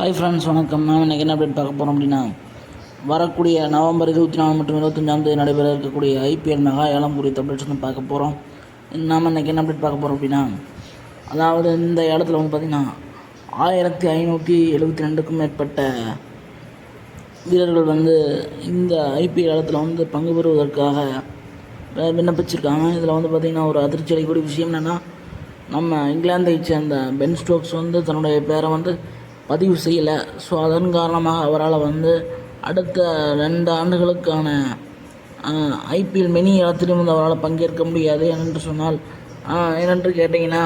Hi friends வணக்கம். Ma'am இன்றைக்கி என்ன அப்டேட் பார்க்க போகிறோம் அப்படின்னா வரக்கூடிய நவம்பர் இருபத்தி நாலு மற்றும் இருபத்தஞ்சாம் தேதி நடைபெற இருக்கக்கூடிய ஐபிஎல் மெகா ஏலம் குறித்த அப்டேட்ஸ் வந்து பார்க்க போகிறோம் நாம் இன்றைக்கி என்ன அப்டேட் பார்க்க போகிறோம் அப்படின்னா அதாவது இந்த இடத்துல வந்து பார்த்திங்கன்னா ஆயிரத்தி ஐநூற்றி எழுபத்தி ரெண்டுக்கும் மேற்பட்ட வீரர்கள் வந்து இந்த ஐபிஎல் இடத்துல வந்து பங்கு பெறுவதற்காக விண்ணப்பிச்சிருக்காங்க. இதில் வந்து பார்த்திங்கன்னா ஒரு அதிர்ச்சி அடையக்கூடிய விஷயம் என்னென்னா நம்ம இங்கிலாந்தை சேர்ந்த பென் ஸ்டோக்ஸ் வந்து தன்னுடைய பேரை வந்து பதிவு செய்யலை. ஸோ அதன் காரணமாக அவரால் வந்து அடுத்த ரெண்டு ஆண்டுகளுக்கான ஐபிஎல் மினி இடத்திலும் வந்து அவரால் பங்கேற்க முடியாது ஏனென்று சொன்னால் என்னென்று ஏனென்று கேட்டிங்கன்னா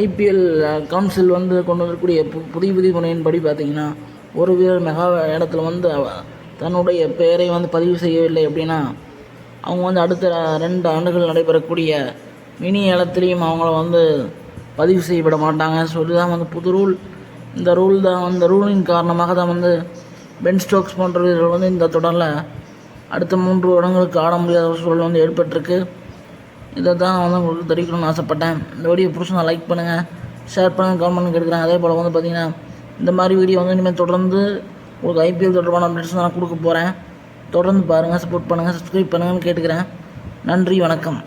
ஐபிஎல் கவுன்சில் வந்து கொண்டு வரக்கூடிய பு- புதிய புதிய முறையின்படி பார்த்திங்கன்னா ஒரு வீரர் மெகா இடத்துல வந்து தன்னுடைய பெயரை வந்து பதிவு செய்யவில்லை அப்படின்னா அவங்க வந்து அடுத்த ரெண்டு ஆண்டுகள் நடைபெறக்கூடிய மினி ஏலத்திலையும் அவங்கள வந்து பதிவு செய்யப்பட மாட்டாங்க. ஸோ இதுதான் வந்து புது ரூல் இந்த ரூல் தான் இந்த ரூலின் காரணமாக தான் வந்து பென் ஸ்டோக்ஸ் போன்ற வீரர்கள் வந்து இந்த தொடரில் அடுத்த மூன்று வருடங்களுக்கு ஆட முடியாத ஒரு சூழல் வந்து ஏற்பட்டிருக்கு. இதை தான் வந்து உங்களுக்கு தெரிவிக்கணும்னு ஆசைப்பட்டேன். இந்த வீடியோ பிடிச்சா லைக் பண்ணுங்கள் ஷேர் பண்ணுங்கள் கமெண்ட் பண்ணி கேட்குறேன் அதே போல் வந்து பார்த்தீங்கன்னா இந்த மாதிரி வீடியோ வந்து இனிமேல் தொடர்ந்து உங்களுக்கு ஐபிஎல் தொடர்பான அப்டேட்ஸ் நான் கொடுக்க போகிறேன் தொடர்ந்து பாருங்கள் சப்போர்ட் பண்ணுங்கள் சப்ஸ்கிரைப் பண்ணுங்கன்னு கேட்டுக்கிறேன். நன்றி வணக்கம்.